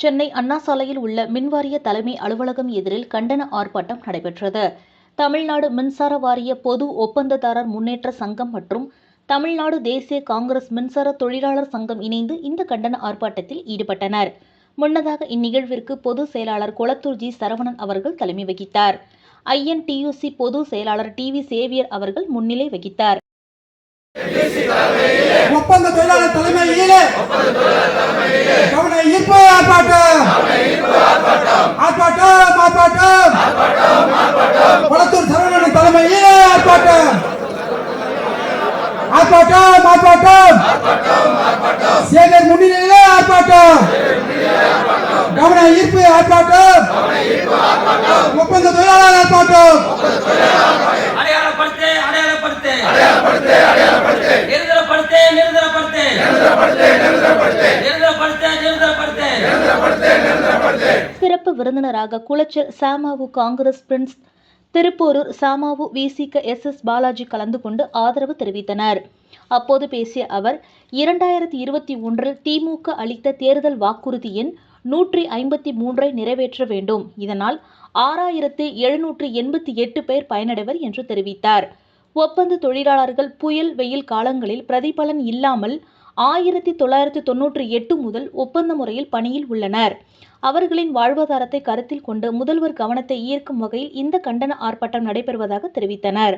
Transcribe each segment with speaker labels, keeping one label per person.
Speaker 1: சென்னை அண்ணா சாலையில் உள்ள மின்வாரிய தலைமை அலுவலகம் எதிரில் கண்டன ஆர்ப்பாட்டம் நடைபெற்றது. தமிழ்நாடு மின்சார வாரிய பொது ஒப்பந்ததாரர் முன்னேற்ற சங்கம் மற்றும் தமிழ்நாடு தேசிய காங்கிரஸ் மின்சார தொழிலாளர் சங்கம் இணைந்து இந்த கண்டன ஆர்ப்பாட்டத்தில் ஈடுபட்டனர். முன்னதாக இந்நிகழ்விற்கு பொதுச் செயலாளர் கொளத்தூர் ஜி சரவணன் அவர்கள் தலைமை வகித்தார். ஐஎன்டியூசி பொது செயலாளர் டி வி சேவியர் அவர்கள் முன்னிலை வகித்தார்.
Speaker 2: ஒப்பந்த தொழிலாளர் தலைமையிலே கவன ஈர்ப்பு ஆர்ப்பாட்டம். ஆர்ப்பாட்டம் ஆர்ப்பாட்டம். குளத்தூர் சரவணன் தலைமையிலே ஆர்ப்பாட்டம். ஆர்ப்பாட்டம் ஆர்ப்பாட்டம். சேகர் முன்னிலையிலே ஆர்ப்பாட்டம். கவன ஈர்ப்பு ஆர்ப்பாட்டம். ஒப்பந்த தொழிலாளர் ஆர்ப்பாட்டம்.
Speaker 3: அடையாளப்படுத்து அடையாளப்படுத்து நிரந்தரப்படுத்து நிரந்தரப்படுத்து நிரந்தரப்படுத்து நிரந்தரப்படுத்து நிரந்தரப்படுத்து
Speaker 1: சிறப்பு விருந்தினராக குளச்சல் சாமாவு காங்கிரஸ் பிரின்ஸ் திருப்போரூர் சாமாவு விசிக எஸ் எஸ் பாலாஜி கலந்து கொண்டு ஆதரவு தெரிவித்தனர். அப்போது பேசிய அவர் இரண்டாயிரத்தி இருபத்தி ஒன்றில் திமுக அளித்த தேர்தல் வாக்குறுதி எண் நூற்றி ஐம்பத்தி மூன்றை நிறைவேற்ற வேண்டும். இதனால் ஆறாயிரத்து எழுநூற்று எண்பத்தி எட்டு பேர் பயனடைவர் என்று தெரிவித்தார். ஒப்பந்த தொழிலாளர்கள் புயல் வெயில் காலங்களில் பிரதிபலன் இல்லாமல் ஆயிரத்தி தொள்ளாயிரத்தி தொன்னூற்றி எட்டு முதல் ஒப்பந்த முறையில் பணியில் உள்ளனர். அவர்களின் வாழ்வாதாரத்தை கருத்தில் கொண்டு முதல்வர் கவனத்தை ஈர்க்கும் வகையில் இந்த கண்டன ஆர்ப்பாட்டம் நடைபெறுவதாக தெரிவித்தனர்.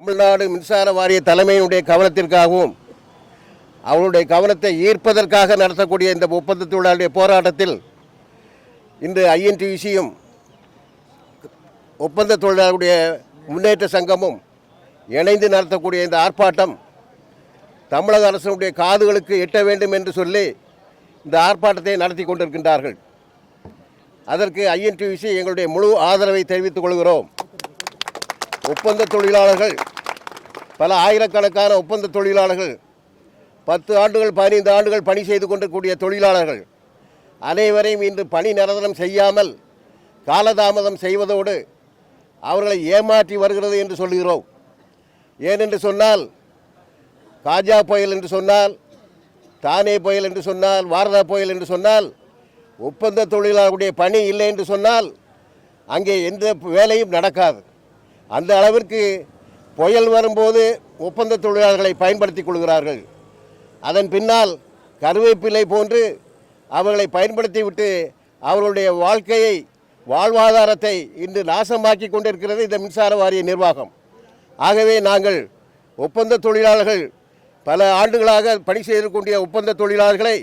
Speaker 4: தமிழ்நாடு மின்சார வாரிய தலைமையினுடைய கவனத்திற்காகவும் அவருடைய கவனத்தை ஈர்ப்பதற்காக நடத்தக்கூடிய இந்த ஒப்பந்த தொழிலாளருடைய போராட்டத்தில் இன்று ஐஎன்டிசியும் ஒப்பந்த தொழிலாளருடைய முன்னேற்ற சங்கமும் இணைந்து நடத்தக்கூடிய இந்த ஆர்ப்பாட்டம் தமிழக அரசினுடைய காதுகளுக்கு எட்ட வேண்டும் என்று சொல்லி இந்த ஆர்ப்பாட்டத்தை நடத்தி கொண்டிருக்கின்றார்கள். அதற்கு ஐஎன்டிசி எங்களுடைய முழு ஆதரவை தெரிவித்துக் கொள்கிறோம். ஒப்பந்த தொழிலாளர்கள் பல ஆயிரக்கணக்கான ஒப்பந்த தொழிலாளர்கள் பத்து ஆண்டுகள் பதினைந்து ஆண்டுகள் பணி செய்து கொண்டிருக்கூடிய தொழிலாளர்கள் அனைவரையும் இன்று பணி நிரந்தரம் செய்யாமல் காலதாமதம் செய்வதோடு அவர்களை ஏமாற்றி வருகிறது என்று சொல்கிறோம். ஏனென்று சொன்னால் காஜா புயல் என்று சொன்னால் தானே புயல் என்று சொன்னால் வாரதா புயல் என்று சொன்னால் ஒப்பந்த தொழிலாளர்களுடைய பணி இல்லை என்று சொன்னால் அங்கே எந்த வேலையும் நடக்காது. அந்த அளவிற்கு புயல் வரும்போது ஒப்பந்த தொழிலாளர்களை பயன்படுத்திக் கொள்கிறார்கள். அதன் பின்னால் கருவேப்பிலை போன்று அவர்களை பயன்படுத்திவிட்டு அவர்களுடைய வாழ்க்கையை வாழ்வாதாரத்தை இன்று நாசமாக்கி கொண்டிருக்கிறது இந்த மின்சார வாரிய நிர்வாகம். ஆகவே நாங்கள் ஒப்பந்த தொழிலாளர்கள் பல ஆண்டுகளாக பணி செய்திருக்கூடிய ஒப்பந்த தொழிலாளர்களை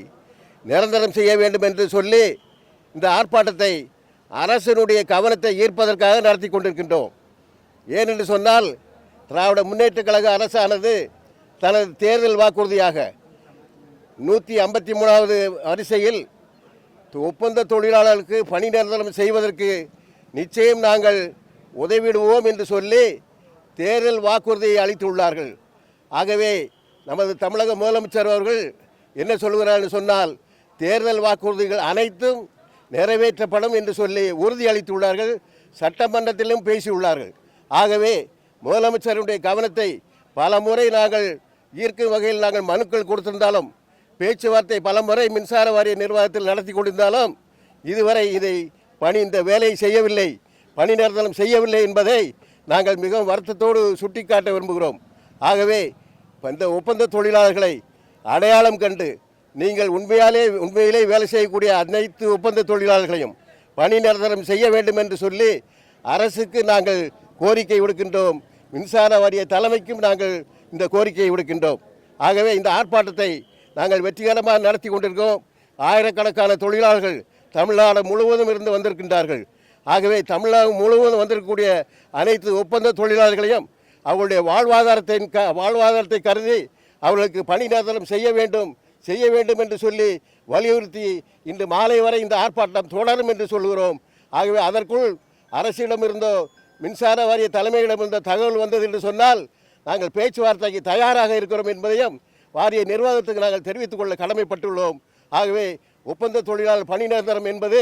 Speaker 4: நிரந்தரம் செய்ய வேண்டும் என்று சொல்லி இந்த ஆர்ப்பாட்டத்தை அரசனுடைய கவனத்தை ஈர்ப்பதற்காக நடத்தி கொண்டிருக்கின்றோம். ஏனென்று சொன்னால் திராவிட முன்னேற்றக் கழக அரசானது தனது தேர்தல் வாக்குறுதியாக நூற்றி ஐம்பத்தி மூணாவது வரிசையில் ஒப்பந்த தொழிலாளர்களுக்கு பணி நிரந்தரம் செய்வதற்கு நிச்சயம் நாங்கள் உதவிடுவோம் என்று சொல்லி தேர்தல் வாக்குறுதியை அளித்துள்ளார்கள். ஆகவே நமது தமிழக முதலமைச்சர் அவர்கள் என்ன சொல்கிறார்கள் சொன்னால் தேர்தல் வாக்குறுதிகள் அனைத்தும் நிறைவேற்றப்படும் என்று சொல்லி உறுதி அளித்துள்ளார்கள் சட்டமன்றத்திலும் பேசியுள்ளார்கள். ஆகவே முதலமைச்சருடைய கவனத்தை பல முறை நாங்கள் ஈர்க்கும் வகையில் நாங்கள் மனுக்கள் கொடுத்திருந்தாலும் பேச்சுவார்த்தை பல முறை மின்சார வாரிய நிர்வாகத்தில் நடத்தி கொண்டிருந்தாலும் இதுவரை இதை பணி இந்த வேலையை செய்யவில்லை பணி நிரந்தரம் செய்யவில்லை என்பதை நாங்கள் மிகவும் வருத்தத்தோடு சுட்டிக்காட்ட விரும்புகிறோம். ஆகவே இந்த ஒப்பந்த தொழிலாளர்களை அடையாளம் கண்டு நீங்கள் உண்மையாலே உண்மையிலே வேலை செய்யக்கூடிய அனைத்து ஒப்பந்த தொழிலாளர்களையும் பணி நிரந்தரம் செய்ய வேண்டும் என்று சொல்லி அரசுக்கு நாங்கள் கோரிக்கை விடுக்கின்றோம். மின்சார வாரிய தலைமைக்கும் நாங்கள் இந்த கோரிக்கையை விடுக்கின்றோம். ஆகவே இந்த ஆர்ப்பாட்டத்தை நாங்கள் வெற்றிகரமாக நடத்தி கொண்டிருக்கோம் ஆயிரக்கணக்கான தொழிலாளர்கள் தமிழ்நாடு முழுவதும் இருந்து வந்திருக்கின்றார்கள். ஆகவே தமிழ்நாடு முழுவதும் வந்திருக்கக்கூடிய அனைத்து ஒப்பந்த தொழிலாளர்களையும் அவர்களுடைய வாழ்வாதாரத்தின் க வாழ்வாதாரத்தை கருதி அவர்களுக்கு பணி நிரந்தரம் செய்ய வேண்டும் செய்ய வேண்டும் என்று சொல்லி வலியுறுத்தி இன்று மாலை வரை இந்த ஆர்ப்பாட்டம் தொடரும் என்று சொல்கிறோம் ஆகவே அதற்குள் அரசிடமிருந்தோ மின்சார வாரிய தலைமையிடமிருந்தோ தகவல் வந்தது என்று சொன்னால் நாங்கள் பேச்சுவார்த்தைக்கு தயாராக இருக்கிறோம் என்பதையும் வாரிய நிர்வாகத்துக்கு நாங்கள் தெரிவித்துக் கொள்ள கடமைப்பட்டுள்ளோம். ஆகவே ஒப்பந்த தொழிலாளர் பணி நிரந்தரம் என்பது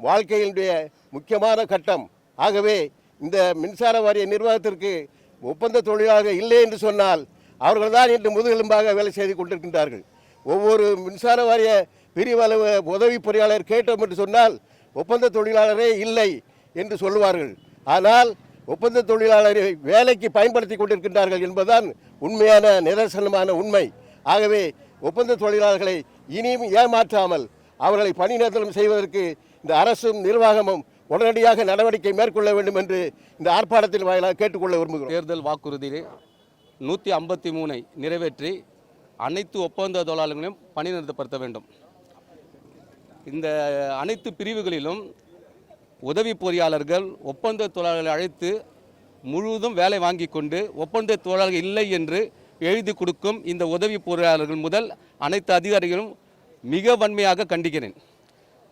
Speaker 4: வாழ்க்கையினுடைய முக்கியமான கட்டம். ஆகவே இந்த மின்சார வாரிய நிர்வாகத்திற்கு ஒப்பந்த தொழிலாளர்கள் இல்லை என்று சொன்னால் அவர்கள் தான் இன்று முதுகெலும்பாக வேலை செய்து கொண்டிருக்கின்றார்கள். ஒவ்வொரு மின்சார வாரிய பிரிவளவு உதவி பொறியாளர் கேட்டோம் என்று சொன்னால் ஒப்பந்த தொழிலாளரே இல்லை என்று சொல்லுவார்கள். ஆனால் ஒப்பந்த தொழிலாளரை வேலைக்கு பயன்படுத்தி கொண்டிருக்கின்றார்கள் என்பதுதான் உண்மையான நிதர்சனமான உண்மை. ஆகவே ஒப்பந்த தொழிலாளர்களை இனியும் ஏமாற்றாமல் அவர்களை பணி நிரந்தரம் செய்வதற்கு இந்த அரசும் நிர்வாகமும் உடனடியாக நடவடிக்கை மேற்கொள்ள வேண்டும் என்று இந்த ஆர்ப்பாட்டத்தில் வாயிலாக கேட்டுக்கொள்ள விரும்புகிறோம்.
Speaker 5: தேர்தல் வாக்குறுதியிலே நூற்றி ஐம்பத்தி மூணை நிறைவேற்றி அனைத்து ஒப்பந்த தொழிலாளர்களையும் பணி நிறுத்தப்படுத்த வேண்டும். இந்த அனைத்து பிரிவுகளிலும் உதவி பொறியாளர்கள் ஒப்பந்த தொழிலாளர்களை அழைத்து முழுவதும் வேலை வாங்கி கொண்டு ஒப்பந்த தொழிலாளர்கள் இல்லை என்று எழுதி கொடுக்கும் இந்த உதவி பொறியாளர்கள் முதல் அனைத்து அதிகாரிகளும் மிக வன்மையாக கண்டிக்கிறேன்.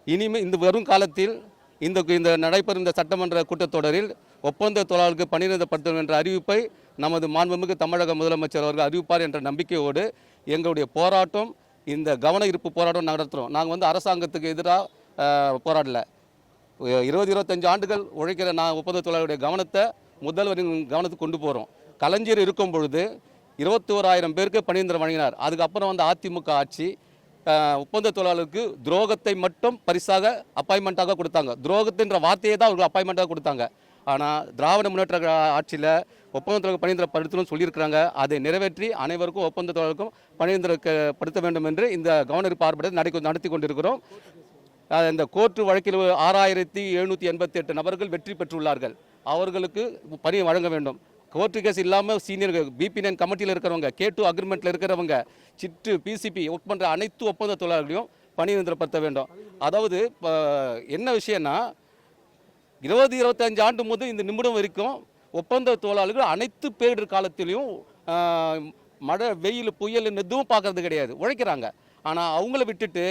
Speaker 5: இனிமே இந்த வரும் காலத்தில் இந்த இந்த நடைபெறும் இந்த சட்டமன்ற கூட்டத்தொடரில் ஒப்பந்த தொழிலாளருக்கு பணிநிறுத்தப்படுத்தும் என்ற அறிவிப்பை நமது மாண்புமிகு தமிழக முதலமைச்சர் அவர்கள் அறிவிப்பார் என்ற நம்பிக்கையோடு எங்களுடைய போராட்டம் இந்த கவன ஈர்ப்பு போராட்டம் நடத்துகிறோம் நாங்கள் வந்து அரசாங்கத்துக்கு எதிராக போராடல. இருபது இருபத்தஞ்சு ஆண்டுகள் உழைக்கிற நான் ஒப்பந்த தொழிலாளருடைய கவனத்தை முதல்வரின் கவனத்துக்கு கொண்டு போகிறோம் கலைஞர் இருக்கும் பொழுது இருபத்தி ஓராயிரம் பேருக்கு பணிந்திரம் வழங்கினார். அதுக்கப்புறம் வந்து அதிமுக ஆட்சி ஒப்பந்த தொழிலாளருக்கு துரோகத்தை மட்டும் பரிசாக அப்பாயின்மெண்ட்டாக கொடுத்தாங்க. துரோகத்தின்ற வார்த்தையை தான் அவர்கள் அப்பாயின்மெண்ட்டாக கொடுத்தாங்க. ஆனால் திராவிட முன்னேற்ற ஆட்சியில் ஒப்பந்த தொழில் பணிந்திரப்படுத்தணும்னு சொல்லியிருக்கிறாங்க. அதை நிறைவேற்றி அனைவருக்கும் ஒப்பந்த தொழிலுக்கும் பணிந்திரப்படுத்த வேண்டும் என்று இந்த கவர்னர் பார்வையிட நடத்தி நடத்தி கொண்டிருக்கிறோம். இந்த கோர்ட்டு வழக்கில் ஆறாயிரத்தி எழுநூற்றி எண்பத்தி எட்டு நபர்கள் வெற்றி பெற்றுள்ளார்கள். அவர்களுக்கு பணி வழங்க வேண்டும். கோர்ட்டு கேஸ் இல்லாமல் சீனியர் பிபி நைன் கமிட்டியில் இருக்கிறவங்க கே டூ அக்ரிமெண்ட்டில் இருக்கிறவங்க சிட்டு பிசிபி ஒர்க் பண்ணுற அனைத்து ஒப்பந்த தொழிலாளர்களையும் பணி நிரந்தரப்படுத்த வேண்டும். அதாவது இப்போ என்ன விஷயம்னா இருபது இருபத்தஞ்சு ஆண்டு முதல் இந்த நிமிடம் வரைக்கும் ஒப்பந்த தொழிலாளர்கள் அனைத்து பேரிடர் காலத்திலையும் மழை வெயில் புயல் எதுவும் பார்க்கறது கிடையாது. உழைக்கிறாங்க. ஆனால் அவங்கள விட்டுட்டு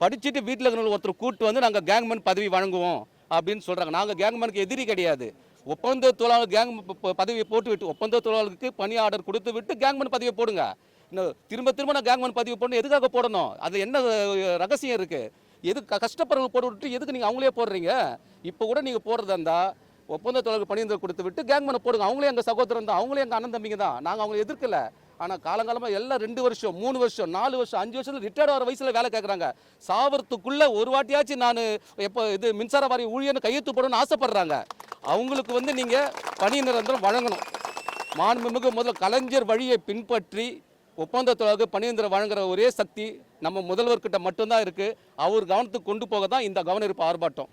Speaker 5: படிச்சுட்டு வீட்டில் இருக்கிறவங்க ஒருத்தர் கூப்பிட்டு வந்து நாங்கள் கேங்மேன் பதவி வழங்குவோம் அப்படின்னு சொல்கிறாங்க நாங்கள் கேங்மேனுக்கு எதிரி கிடையாது. ஒப்பந்த தொழிலாளர் கேங் ப- பதவியை போட்டுவிட்டு ஒப்பந்த தொழிலாளருக்கு பணி ஆர்டர் கொடுத்து விட்டு கேங்மேன் பதவியை போடுங்க. இன்னும் திரும்ப திரும்ப நான் கேங்மேன் பதவி போடணும். எதுக்காக போடணும்? அது என்ன ரகசியம் இருக்குது எது க- கஷ்டப்படுறவங்க போட்டு விட்டு எதுக்கு நீங்கள் அவங்களே போடுறீங்க? இப்போ கூட நீங்கள் போடுறதா இருந்தால் ஒப்பந்த தொழிலுக்கு பணியந்தர் கொடுத்து விட்டு கேங்மேனை போடுங்க. அவங்களே எங்கள் சகோதரன் தான் அவங்களே எங்கள் அண்ணன் தம்பிங்க தான். நாங்கள் அவங்களை எதிர்க்கல. ஆனால் காலங்காலமாக எல்லாம் ரெண்டு வருஷம் மூணு வருஷம் நாலு வருஷம் அஞ்சு வருஷத்துல ரிட்டையர்ட் ஆகிற வயசில் வேலை கேட்குறாங்க. சாவறதுக்குள்ளே ஒரு வாட்டியாச்சும் நான் எப்போ இது மின்சார வாரிய ஊழியர்னு கையெழுத்து போடணும்னு ஆசைப்படுறாங்க. அவங்களுக்கு வந்து நீங்கள் பணி நிரந்தரம் வழங்கணும். மாண்புமிகு முதல்ல கலைஞர் வழியை பின்பற்றி ஒப்பந்த தொழிலாளருக்கு பணியந்திரம் வழங்குற ஒரே சக்தி நம்ம முதல்வர்கிட்ட மட்டும்தான் இருக்குது அவர் கவனத்துக்கு கொண்டு போக தான் இந்த கவனிருப்பு ஆர்ப்பாட்டம்.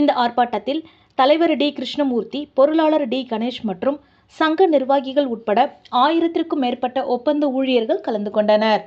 Speaker 1: இந்த ஆர்ப்பாட்டத்தில் தலைவர் டி கிருஷ்ணமூர்த்தி பொருளாளர் டி கணேஷ் மற்றும் சங்க நிர்வாகிகள் உட்பட ஆயிரத்திற்கும் மேற்பட்ட ஒப்பந்த ஊழியர்கள் கலந்து கொண்டனர்.